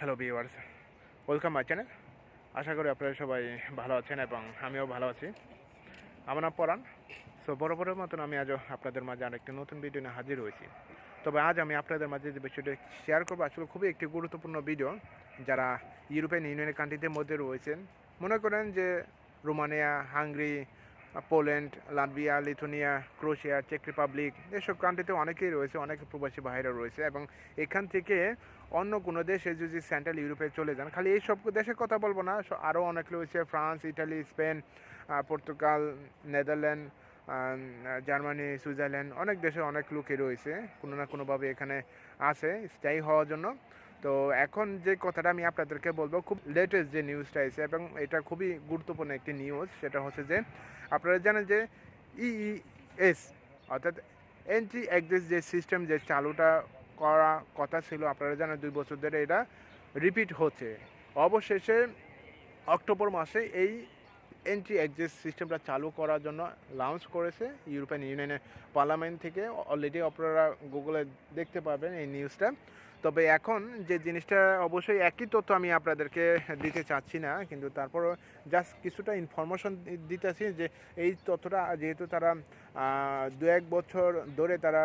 Hello viewers welcome my channel আশা করি আপনারা সবাই ভালো আছেন এবং আমিও ভালো আছি। আমার নাম পরাণ। সো বড় মতন আমি আজও আপনাদের মাঝে আরেকটি নতুন ভিডিও নিয়ে হাজির হয়েছি। তবে আজ আমি আপনাদের মাঝে যে বিষয়টি শেয়ার করব, আসলে খুবই একটি গুরুত্বপূর্ণ ভিডিও যারা ইউরোপিয়ান ইউনিয়নের কান্ট্রিদের মধ্যে রয়েছেন। মনে করেন যে Romania Hungary Poland Latvia Lithuania Croatia check Republic এসব কান্ট্রিতে অনেকেই রয়েছে, অনেক প্রবাসী ভাইরা রয়েছে এবং এখান থেকে অন্য কোনো দেশে যদি সেন্ট্রাল ইউরোপে চলে যান, খালি এই সব দেশের কথা বলব না আরও অনেক রয়েছে France Italy Spain Portugal Netherland Germany, Switzerland অনেক দেশে অনেক লোকই রয়েছে। কোনো না কোনোভাবে এখানে আছে স্থায়ী হওয়ার জন্য। তো এখন যে কথাটা আমি আপনাদেরকে বলব, খুব লেটেস্ট যে নিউজটা এসে এবং এটা খুবই গুরুত্বপূর্ণ একটি নিউজ সেটা হচ্ছে যে, আপনারা জানেন যে ইইএস অর্থাৎ এন্ট্রি এক্সিস যে সিস্টেম যে চালুটা করা কথা ছিল, আপনারা জানেন দুই বছর ধরে এটা রিপিট হচ্ছে। অবশেষে অক্টোবর মাসে এই এন্ট্রি অ্যাডজাস্ট সিস্টেমটা চালু করার জন্য লঞ্চ করেছে ইউরোপিয়ান ইউনিয়নের পার্লামেন্ট থেকে। অলরেডি আপনারা গুগলে দেখতে পাবেন এই নিউজটা তবে এখন যে জিনিসটা অবশ্যই একই তথ্য আমি আপনাদেরকে দিতে চাচ্ছি না, কিন্তু তারপরও জাস্ট কিছুটা ইনফরমেশন দিতেছি যে এই তথ্যটা যেহেতু তারা দু এক বছর ধরে তারা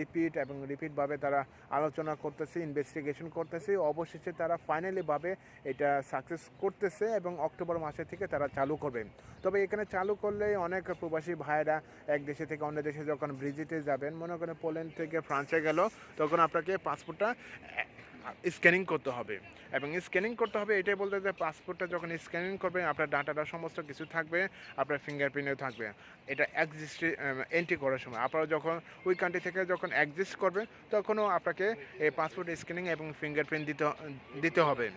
রিপিট এবং রিপিটভাবে তারা আলোচনা করতেছে ইনভেস্টিগেশন করতেছে। অবশেষে তারা ফাইনালিভাবে এটা সাকসেস করতেছে এবং অক্টোবর মাসে থেকে তারা চালু করবে। তবে এখানে চালু করলে অনেক প্রবাসী ভাইরা এক দেশে থেকে অন্য দেশে যখন ভিজিটে যাবেন, মনে করেন পোল্যান্ড থেকে ফ্রান্সে গেল, তখন আপনাকে পাসপোর্টটা স্ক্যানিং করতে হবে। এবং স্ক্যানিং করতে হবে, এটাই বলতে যে পাসপোর্টটা যখন স্ক্যানিং করবেন, আপনার ডাটাটা সমস্ত কিছু থাকবে, আপনার ফিঙ্গারপ্রিন্টও থাকবে। এটা এক্সিস্ট এন্ট্রি করার সময়। আপনারা যখন ওই কান্ট্রি থেকে যখন এক্সিস্ট করবে তখনও আপনাকে এই পাসপোর্ট স্ক্যানিং এবং ফিঙ্গারপ্রিন্ট দিতে দিতে হবে।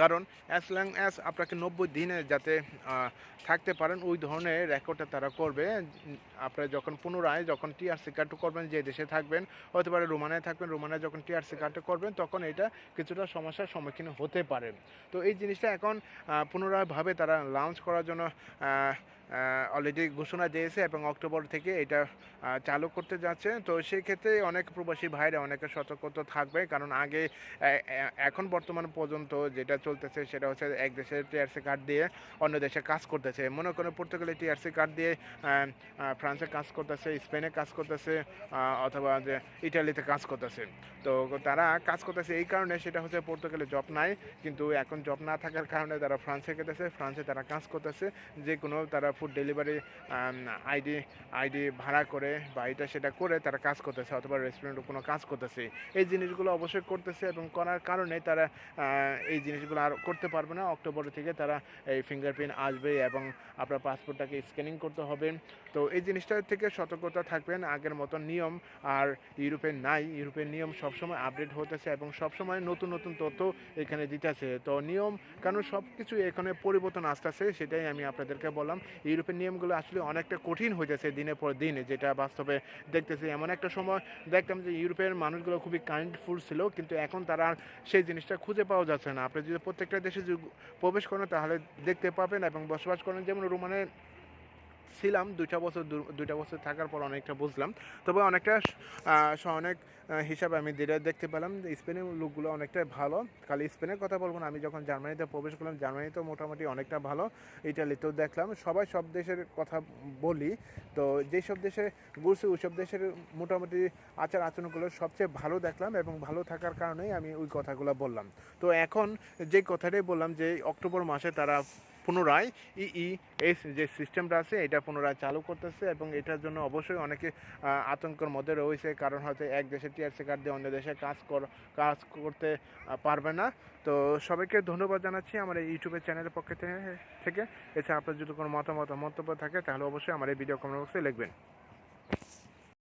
কারণ অ্যাজ লং অ্যাজ আপনাকে নব্বই দিনে যাতে থাকতে পারেন, ওই ধরনের রেকর্ডটা তারা করবে। আপনার যখন পুনরায় যখন টিআরসি কার্ড করবেন, যে দেশে থাকবেন, হতে পারে রোমানায় থাকবেন রোমানায় যখন টিআরসি কার্ড করবেন, তখন এটা কিছুটা সমস্যার সম্মুখীন হতে পারে। তো এই জিনিসটা এখন পুনরায়ভাবে তারা লঞ্চ করার জন্য অলরেডি ঘোষণা দিয়েছে এবং অক্টোবর থেকে এটা চালু করতে যাচ্ছে। তো সেই ক্ষেত্রে অনেক প্রবাসী ভাইরা অনেকে সতর্কতা থাকবে, কারণ আগে এখন বর্তমান পর্যন্ত যেটা চলতেছে সেটা হচ্ছে এক দেশের টিআরসি কার্ড দিয়ে অন্য দেশে কাজ করতেছে। মনে করেন পর্তুগালে টিআরসি কার্ড দিয়ে ফ্রান্সে কাজ করতেছে স্পেনে কাজ করতেছে অথবা যে ইটালিতে কাজ করতেছে। তো তারা কাজ করতেছে এই কারণে সেটা হচ্ছে পর্তুগালে জব নাই, কিন্তু এখন জব না থাকার কারণে তারা ফ্রান্সে গেতেছে ফ্রান্সে তারা কাজ করতেছে যে কোনো তারা ফুড ডেলিভারি আইডি আইডি ভাড়া করে বা এটা সেটা করে তারা কাজ করতেছে অথবা রেস্টুরেন্টে কোনো কাজ করতেছে। এই জিনিসগুলো অবশ্যই করতেছে এবং করার কারণে তারা এই জিনিসগুলো আর করতে পারবে না। অক্টোবর থেকে তারা এই ফিঙ্গারপ্রিন্ট আসবে এবং আপনার পাসপোর্টটাকে স্ক্যানিং করতে হবে। তো এই জিনিসটা থেকে সতর্কতা থাকবেন। আগের মতো নিয়ম আর ইউরোপে নাই। ইউরোপের নিয়ম সবসময় আপডেট হতেছে এবং সবসময় নতুন নতুন তথ্য এখানে দিতেছে। তো নিয়ম, কারণ সব কিছু এখানে পরিবর্তন আসতেছে, সেটাই আমি আপনাদেরকে বললাম। ইউরোপের নিয়মগুলো আসলে অনেকটা কঠিন হইতেছে দিনের পর দিন, যেটা বাস্তবে দেখতেছি। এমন একটা সময় দেখতাম যে ইউরোপের মানুষগুলো খুবই কাইন্ডফুল ছিল, কিন্তু এখন তারা সেই জিনিসটা খুঁজে পাওয়া যাচ্ছে না। আপনি যদি প্রত্যেকটা দেশে প্রবেশ করেন, তাহলে দেখতে পাবেন এবং বসবাস করেন। যেমন রোমানে ছিলাম, দুইটা বছর দু- দুইটা বছর থাকার পর অনেকটা বুঝলাম। তবে অনেকটা অনেক হিসাবে আমি যেটা দেখতে পেলাম স্পেনের লোকগুলো অনেকটাই ভালো। খালি স্পেনের কথা বলব না, আমি যখন জার্মানিতে প্রবেশ করলাম জার্মানিতেও মোটামুটি অনেকটা ভালো, ইটালিতেও দেখলাম। সবাই সব দেশের কথা বলি, তো যেসব দেশে ঘুরছি ওই সব দেশের মোটামুটি আচার আচরণগুলো সবচেয়ে ভালো দেখলাম এবং ভালো থাকার কারণেই আমি ওই কথাগুলো বললাম। তো এখন যে কথাটাই বললাম যে অক্টোবর মাসে তারা পুনরায় ইই এস যে সিস্টেমটা আছে, এটা পুনরায় চালু করতেছে এবং এটার জন্য অবশ্যই অনেকে আতঙ্কর মধ্যে রয়েছে। কারণ হয়তো এক দেশে টিআরসি কার্ড দিয়ে অন্য দেশে কাজ কাজ করতে পারবে না। তো সবাইকে ধন্যবাদ জানাচ্ছি আমার এই ইউটিউবের চ্যানেলের পক্ষে থেকে। এছাড়া আপনার যদি কোনো মতামত, মন্তব্য থাকে, তাহলে অবশ্যই আমার এই ভিডিও কমেন্ট বক্সে লিখবেন।